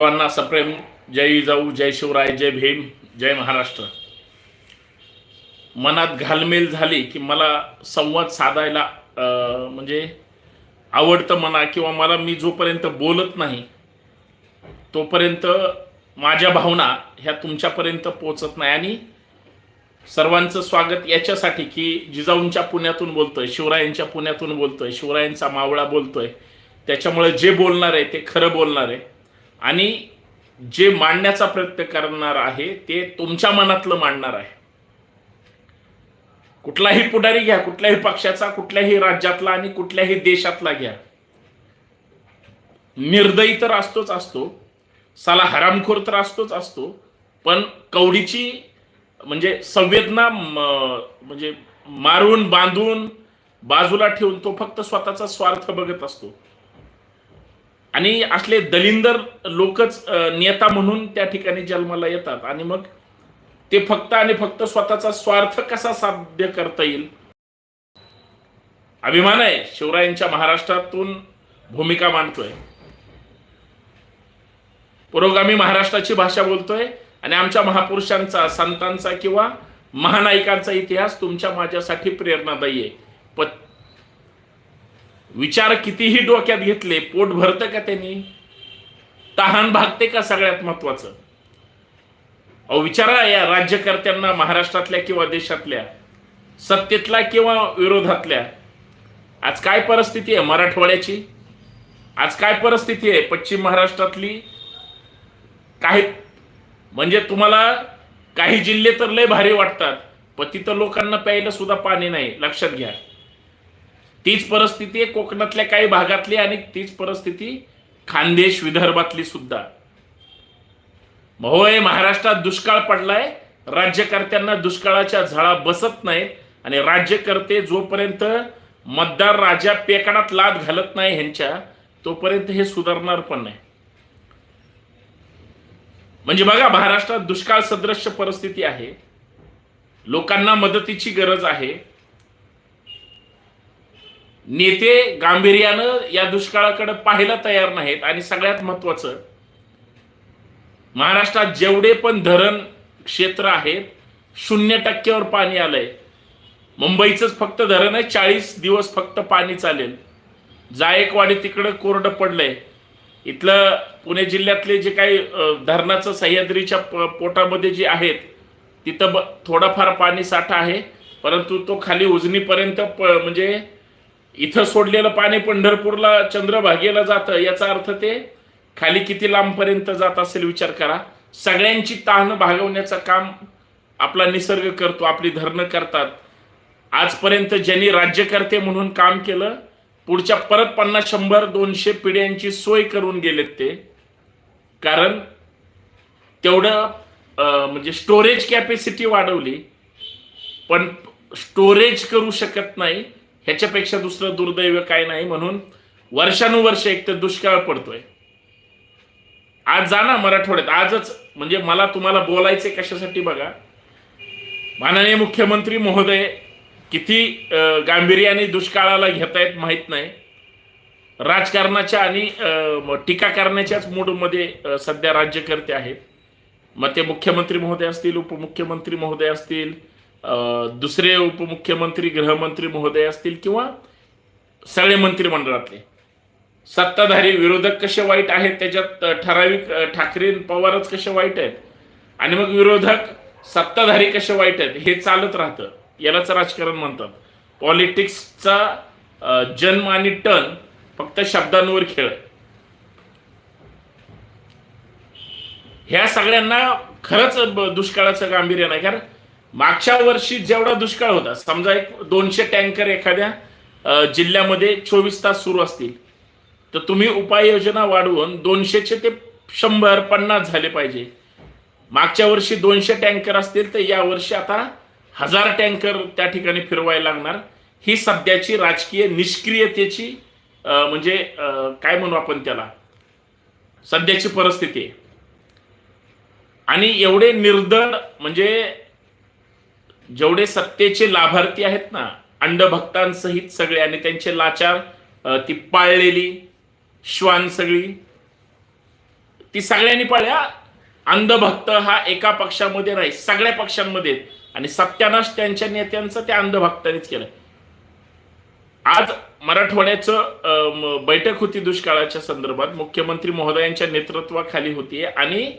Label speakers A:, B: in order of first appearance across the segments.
A: सर्वांना सप्रेम जय जिजाऊ जय शिवराय जय भीम जय महाराष्ट्र. मनात घालमेल झाली की मला संवाद साधायला म्हणजे आवडतं म्हणा किंवा मला मी जोपर्यंत बोलत नाही तोपर्यंत माझ्या भावना ह्या तुमच्यापर्यंत पोचत नाही. आणि सर्वांचं स्वागत याच्यासाठी की जिजाऊंच्या पुण्यातून बोलतोय शिवरायांच्या पुण्यातून बोलतोय शिवरायांचा मावळा बोलतोय. त्याच्यामुळे जे बोलणार आहे ते खरं बोलणार आहे. आणि जे मांडण्याचा प्रयत्न करणार आहे ते तुमच्या मनातलं मांडणार आहे. कुठलाही पुढारी घ्या कुठल्याही पक्षाचा कुठल्याही राज्यातला आणि कुठल्याही देशातला घ्या. निर्दयी तर असतोच असतो साला हरामखोर तर असतोच असतो पण कवडीची म्हणजे संवेदना म्हणजे मारून बांधून बाजूला ठेवून तो फक्त स्वतःचा स्वार्थ बघत असतो. आणि असले दलिंदर लोकच नेता म्हणून त्या ठिकाणी जन्माला येतात. आणि मग ते फक्त आणि फक्त स्वतःचा स्वार्थ कसा साध्य करता येईल? अभिमान आहे. शिवरायांच्या महाराष्ट्रातून भूमिका मांडतोय. पुरोगामी महाराष्ट्राची भाषा बोलतोय आणि आमच्या महापुरुषांचा संतांचा किंवा महानायकांचा इतिहास तुमच्या माझ्यासाठी प्रेरणादायी आहे. विचार कितीही डोक्यात घेतले पोट भरतं का त्यांनी? तहान भागते का सगळ्यात महत्वाचं? अहो विचारा या राज्यकर्त्यांना महाराष्ट्रातल्या किंवा देशातल्या सत्तेतल्या किंवा विरोधातल्या. आज काय परिस्थिती आहे मराठवाड्याची? आज काय परिस्थिती आहे? पश्चिम महाराष्ट्रातली काही म्हणजे तुम्हाला काही जिल्हे तर लय भारी वाटतात पण तिथं लोकांना प्यायला सुद्धा पाणी नाही. लक्षात घ्या. तीच परिस्थिती आहे कोकणातल्या काही भागातली आणि तीच परिस्थिती खानदेश विदर्भातली सुद्धा. होय महाराष्ट्रात दुष्काळ पडलाय. राज्यकर्त्यांना दुष्काळाच्या झळा बसत नाहीत आणि राज्यकर्ते जोपर्यंत मतदार राजा पेकडात लाद घालत नाही ह्यांच्या तोपर्यंत हे सुधारणार पण नाही. म्हणजे बघा महाराष्ट्रात दुष्काळ सदृश्य परिस्थिती आहे. लोकांना मदतीची गरज आहे. नेते गांभीर्यानं या दुष्काळाकडे पाहायला तयार नाहीत. आणि सगळ्यात महत्वाचं महाराष्ट्रात जेवढे पण धरण क्षेत्र आहेत शून्य टक्क्यावर पाणी आलंय. मुंबईचंच फक्त धरण आहे चाळीस दिवस फक्त पाणी चालेल. जायकवाडी तिकडं कोरडं पडलंय. इथलं पुणे जिल्ह्यातले जे काही धरणाचं सह्याद्रीच्या पोटामध्ये जे आहेत तिथं ब थोडाफार पाणी साठा आहे. परंतु तो खाली उजनीपर्यंत प म्हणजे इथं सोडलेलं पाणी पंढरपूरला चंद्रभागेला जातं याचा अर्थ ते खाली किती लांबपर्यंत जात असेल विचार करा. सगळ्यांची तहान भागवण्याचं काम आपला निसर्ग करतो आपली धरणं करतात. आजपर्यंत ज्यांनी राज्यकर्ते म्हणून काम केलं पुढच्या परत पन्नास शंभर दोनशे पिढ्यांची सोय करून गेलेत ते. कारण तेवढं म्हणजे स्टोरेज कॅपॅसिटी वाढवली पण स्टोरेज करू शकत नाही. ह्याच्यापेक्षा दुसरं दुर्दैव काय नाही म्हणून वर्षानुवर्ष एक तर दुष्काळ पडतोय. आज जा ना मराठवाड्यात. आजच म्हणजे मला तुम्हाला बोलायचे कशासाठी बघा. माननीय मुख्यमंत्री महोदय किती गांभीर्याने दुष्काळाला घेतायत माहीत नाही. राजकारणाच्या आणि अं, टीका करण्याच्याच मूडमध्ये सध्या राज्यकर्ते आहेत. मग ते मुख्यमंत्री महोदय असतील उपमुख्यमंत्री महोदय असतील दुसरे उपमुख्यमंत्री गृहमंत्री महोदय असतील किंवा सगळे मंत्रिमंडळातले. सत्ताधारी विरोधक कसे वाईट आहेत त्याच्यात ठराविक ठाकरे पवारच कसे वाईट आहेत? आणि मग विरोधक सत्ताधारी कसे वाईट आहेत हे चालत राहतं. यालाच राजकारण म्हणतात. पॉलिटिक्सचा जन्म आणि टन फक्त शब्दांवर खेळ ह्या सगळ्यांना खरंच दुष्काळाचं गांभीर्य नाही कारण मागच्या वर्षी जेवढा दुष्काळ होता समजा एक दोनशे टँकर एखाद्या जिल्ह्यामध्ये चोवीस तास सुरू असतील तर तुम्ही उपाययोजना वाढवून दोनशेचे ते शंभर पन्नास झाले पाहिजे. मागच्या वर्षी दोनशे टँकर असतील तर या वर्षी आता हजार टँकर त्या ठिकाणी फिरवायला लागणार. ही सध्याची राजकीय निष्क्रियतेची म्हणजे काय म्हणू आपण त्याला? सध्याची परिस्थिती आहे. आणि एवढे निर्दळ म्हणजे जेवढे सत्तेचे लाभार्थी आहेत ना अंडभक्तांसहित सगळे आणि त्यांचे लाचार ती पाळलेली श्वान सगळी ती सगळ्यांनी पाळल्या. अंधभक्त हा एका पक्षामध्ये नाही सगळ्या पक्षांमध्ये आणि सत्यानाश त्यांच्या नेत्यांचं त्या अंधभक्तांनीच केलं आज मराठवाड्याचं अं, बैठक होती दुष्काळाच्या संदर्भात. मुख्यमंत्री महोदयांच्या नेतृत्वाखाली होती आणि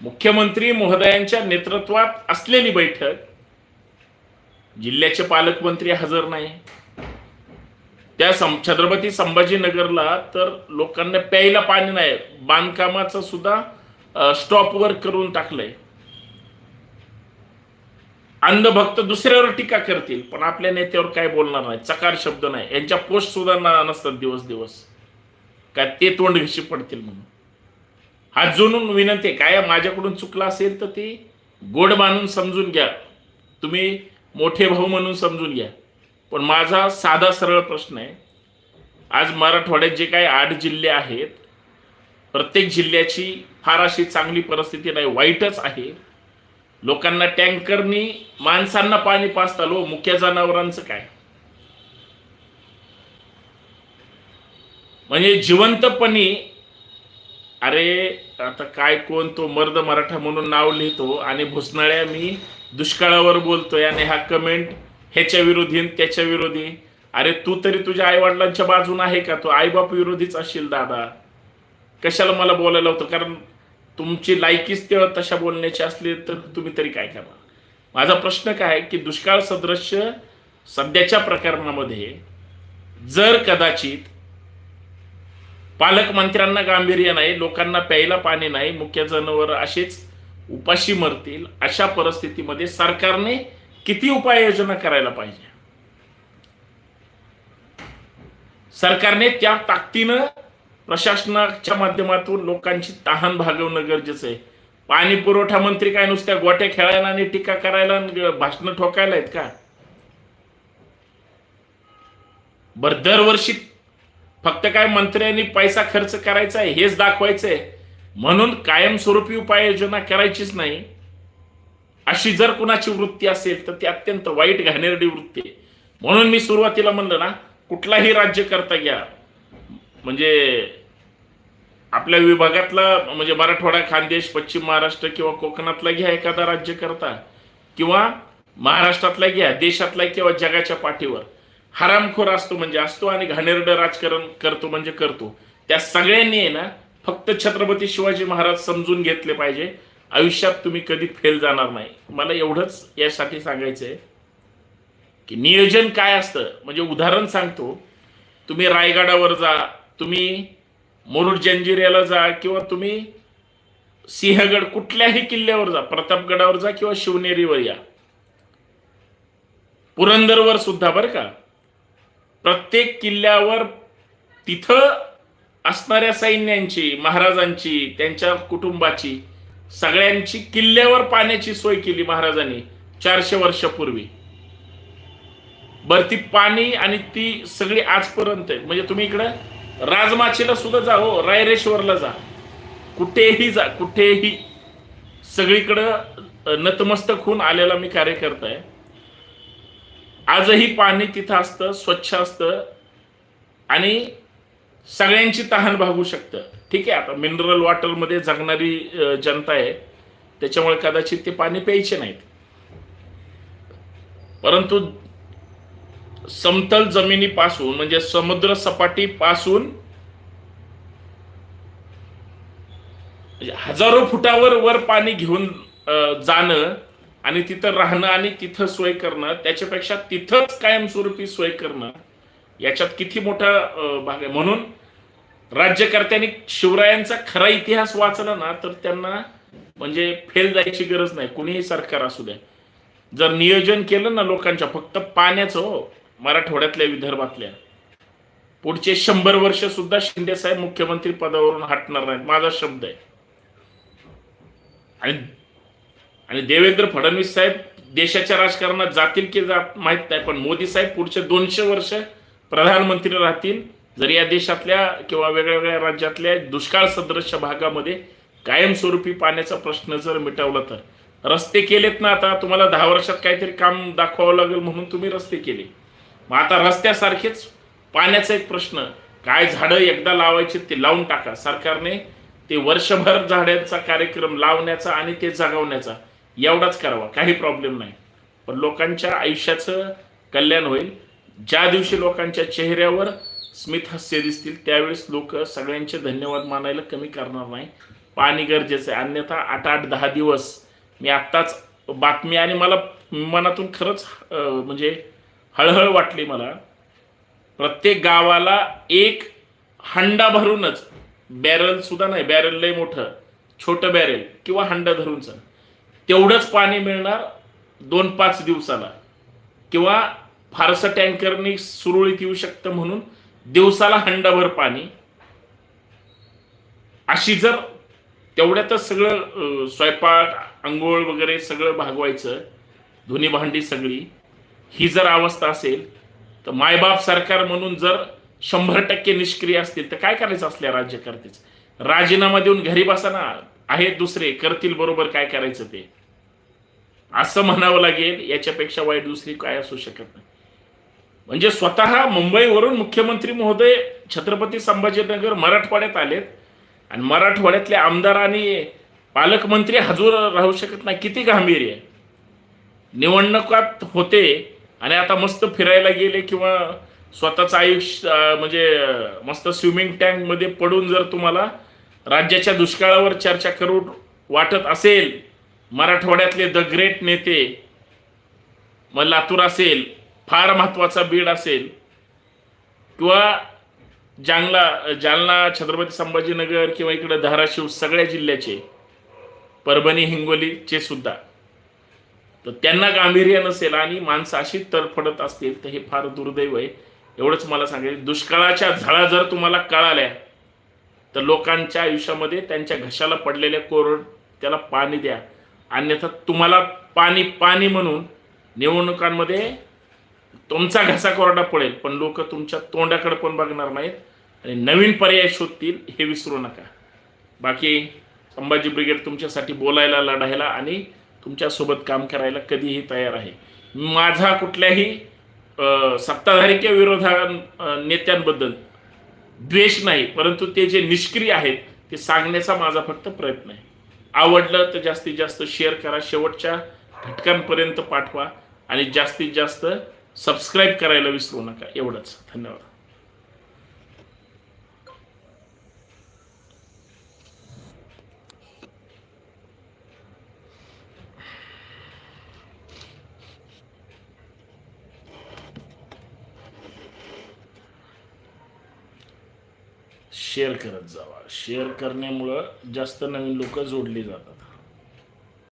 A: मुख्यमंत्री महोदयांच्या नेतृत्वात असलेली बैठक जिल्ह्याचे पालकमंत्री हजर नाही. त्या सं छत्रपती संभाजीनगरला तर लोकांना प्यायला पाणी नाही. बांधकामाचं सुद्धा स्टॉपवर करून टाकलंय. अंधभक्त दुसऱ्यावर टीका करतील पण आपल्या नेत्यावर काय बोलणार नाही. चकार शब्द नाही. यांच्या पोस्ट सुद्धा नसतात दिवस दिवस. काय ते तोंड घशी पडतील म्हणून. हा जुनून विनंती काय माझ्याकडून चुकला असेल तर ते गोड मानून समजून घ्या. तुम्ही मोठे भाऊ म्हणून समजून घ्या. पण माझा साधा सरळ प्रश्न आहे. आज मराठवाड्यात जे काही आठ जिल्हे आहेत प्रत्येक जिल्ह्याची फार अशी चांगली परिस्थिती नाही वाईटच आहे. लोकांना टँकरनी माणसांना पाणी पाचता लो मुख्य जनावरांचं काय? म्हणजे जिवंतपणी अरे आता काय कोण तो मर्द मराठा म्हणून नाव लिहितो आणि भुसनाळ्या मी दुष्काळावर बोलतोय आणि हा कमेंट ह्याच्या विरोधी त्याच्या विरोधी. अरे तू तरी तुझ्या आईवडिलांच्या बाजून आहे का? तू आईबाप विरोधीच असशील दादा. कशाला मला बोलायला होतं कारण तुमची लायकीच तेव्हा तशा बोलण्याची असली तर तुम्ही तरी काय करा? माझा प्रश्न काय? की दुष्काळ सदृश्य सध्याच्या प्रकरणामध्ये जर कदाचित पालकमंत्र्यांना गांभीर्य नाही लोकांना प्यायला पाणी नाही मुख्य जनावर असेच उपाशी मरतील अशा परिस्थितीमध्ये सरकारने किती उपाययोजना करायला पाहिजे? सरकारने त्या ताकदीनं प्रशासनाच्या माध्यमातून लोकांची तहान भागवणं गरजेचं आहे. पाणी पुरवठा मंत्री काय नुसत्या गोट्या खेळायला आणि टीका करायला भाषणं ठोकायला आहेत का? बर दरवर्षी फक्त काय मंत्र्यांनी पैसा खर्च करायचा आहे हेच दाखवायचंय म्हणून कायमस्वरूपी उपाययोजना करायचीच नाही. अशी जर कुणाची वृत्ती असेल तर ती अत्यंत वाईट घाणेरडी वृत्ती आहे. म्हणून मी सुरुवातीला म्हणलं ना कुठलाही राज्य करता घ्या. म्हणजे आपल्या विभागातला म्हणजे मराठवाडा खानदेश पश्चिम महाराष्ट्र किंवा कोकणातला घ्या एखादा राज्य करता. किंवा महाराष्ट्रातला घ्या देशातला किंवा जगाच्या पाठीवर. हरामखोर असतो म्हणजे असतो आणि घाणेरडं राजकारण करतो म्हणजे करतो. त्या सगळ्यांनी आहे ना फक्त छत्रपती शिवाजी महाराज समजून घेतले पाहिजे. आयुष्यात तुम्ही कधी फेल जाणार नाही. मला एवढंच यासाठी सांगायचं आहे की नियोजन काय असतं? म्हणजे उदाहरण सांगतो. तुम्ही रायगडावर जा तुम्ही मुरुड जंजिऱ्याला जा किंवा तुम्ही सिंहगड कुठल्याही किल्ल्यावर जा प्रतापगडावर जा किंवा शिवनेरीवर या. पुरंदरवर सुद्धा बरं का. प्रत्येक किल्ल्यावर तिथं असणाऱ्या सैन्यांची महाराजांची त्यांच्या कुटुंबाची सगळ्यांची किल्ल्यावर पाण्याची सोय केली महाराजांनी चारशे वर्षापूर्वी. बर ती पाणी आणि ती सगळी आजपर्यंत आहे. म्हणजे तुम्ही इकडं राजमाचीला सुद्धा जा हो रायरेश्वरला जा. कुठेही जा कुठेही. सगळीकडं नतमस्तक होऊन आलेला मी कार्यकर्ता आहे. आजही पाणी तिथं असतं स्वच्छ असतं. आणि सगळ्यांची तहान भागू शकतं. ठीक आहे आता मिनरल वॉटरमध्ये जगणारी जनता आहे. त्याच्यामुळे कदाचित ते पाणी प्यायचे नाहीत. परंतु समतल जमिनीपासून म्हणजे समुद्र सपाटीपासून म्हणजे हजारो फुटावर वर पाणी घेऊन जाणं आणि तिथं राहणं आणि तिथं सोय करणं त्याच्यापेक्षा तिथंच कायमस्वरूपी सोय करणं याच्यात किती मोठा भाग आहे. म्हणून राज्यकर्त्यांनी शिवरायांचा खरा इतिहास वाचला ना तर त्यांना म्हणजे फेल जायची गरज नाही. कुणीही सरकार असू द्या जर नियोजन केलं ना लोकांच्या फक्त पाण्याचं हो मराठवाड्यातल्या विदर्भातल्या. पुढचे शंभर वर्ष सुद्धा शिंदे साहेब मुख्यमंत्री पदावरून हटणार नाहीत. माझा शब्द आहे. आणि आणि देवेंद्र फडणवीस साहेब देशाच्या राजकारणात जातील की जात माहीत नाही पण मोदी साहेब पुढचे दोनशे वर्ष प्रधानमंत्री राहतील. जर या देशातल्या किंवा वेगळ्या वेगळ्या राज्यातल्या दुष्काळ सदृश्य भागामध्ये कायमस्वरूपी पाण्याचा प्रश्न जर मिटवला तर रस्ते केलेत ना आता तुम्हाला दहा वर्षात काहीतरी काम दाखवावं लागेल म्हणून तुम्ही रस्ते केले. मग आता रस्त्यासारखेच पाण्याचा एक प्रश्न काय झाडं एकदा लावायचे ते लावून टाका. सरकारने ते वर्षभर झाडांचा कार्यक्रम लावण्याचा आणि ते जगवण्याचा एवढाच करावा काही प्रॉब्लेम नाही. पण लोकांच्या आयुष्याचं कल्याण होईल. ज्या दिवशी लोकांच्या चेहऱ्यावर स्मित हास्य दिसतील. त्यावेळेस लोक सगळ्यांचे धन्यवाद मानायला कमी करणार नाही. पाणी गरजेचं आहे. अन्यथा आठ आठ दहा दिवस मी आत्ताच बातमी आणि मला मनातून खरंच म्हणजे हळहळ वाटली मला. प्रत्येक गावाला एक हंडा भरूनच बॅरल सुद्धा नाही बॅरल लय मोठं छोटं बॅरेल किंवा हंडा धरूनचं तेवढंच पाणी मिळणार दोन पाच दिवसाला. किंवा फारसं टँकरनी सुरळीत येऊ शकतं म्हणून दिवसाला हंडाभर पाणी. अशी जर तेवढ्यातच सगळं स्वयंपाक आंघोळ वगैरे सगळं भागवायचं धुनी भांडी सगळी ही जर अवस्था असेल तर मायबाप सरकार म्हणून जर शंभर टक्के निष्क्रिय असतील तर काय करायचं असल्या राज्यकर्तेच? राजीनामा देऊन घरी बसाना आहेत दुसरे करतील बरोबर काय करायचं ते? असं म्हणावं लागेल याच्यापेक्षा वाईट दुसरी काय असू शकत नाही. म्हणजे स्वतः मुंबईवरून मुख्यमंत्री महोदय छत्रपती संभाजीनगर मराठवाड्यात आलेत. आणि मराठवाड्यातले आमदार आणि पालकमंत्री हजूर राहू शकत नाही. किती गांभीर्य आहे. निवडणुकात होते आणि आता मस्त फिरायला गेले किंवा स्वतःचं आयुष्य म्हणजे मस्त स्विमिंग टँकमध्ये पडून जर तुम्हाला राज्याच्या दुष्काळावर चर्चा करू वाटत असेल मराठवाड्यातले द ग्रेट नेते मग लातूर असेल फार महत्त्वाचा बीड असेल किंवा जालना जालना छत्रपती संभाजीनगर किंवा इकडे धाराशिव सगळ्या जिल्ह्याचे परभणी हिंगोलीचे सुद्धा. तर त्यांना गांभीर्य नसेल आणि माणसं अशी तडफडत असतील तर हे फार दुर्दैव आहे. एवढंच मला सांगेल दुष्काळाच्या झळा जर तुम्हाला कळाल्या तर लोकांच्या आयुष्यामध्ये त्यांच्या घशाला पडलेल्या कोरड त्याला पाणी द्या. अन्यथा तुम्हाला पाणी पाणी म्हणून निवडणुकांमध्ये तुमचा घसा कोरडा पडेल पण लोक तुमच्या तोंडाकडे पण बघणार नाहीत. आणि नवीन पर्याय शोधतील हे विसरू नका. बाकी संभाजी ब्रिगेड तुमच्यासाठी बोलायला लढायला आणि तुमच्यासोबत काम करायला कधीही तयार आहे. माझा कुठल्याही सत्ताधारी किंवा विरोधा नेत्यांबद्दल द्वेष नाही परंतु ते जे निष्क्रिय आहेत ते सांगण्याचा माझा फक्त प्रयत्न आहे. आवडलं तर जास्तीत जास्त शेअर करा शेवटच्या घटकांपर्यंत पाठवा आणि जास्तीत जास्त सबस्क्राईब करायला विसरू नका. एवढंच. धन्यवाद. शेअर करत जावा. शेअर करण्यामुळं जास्त नवीन लोक जोडली जातात.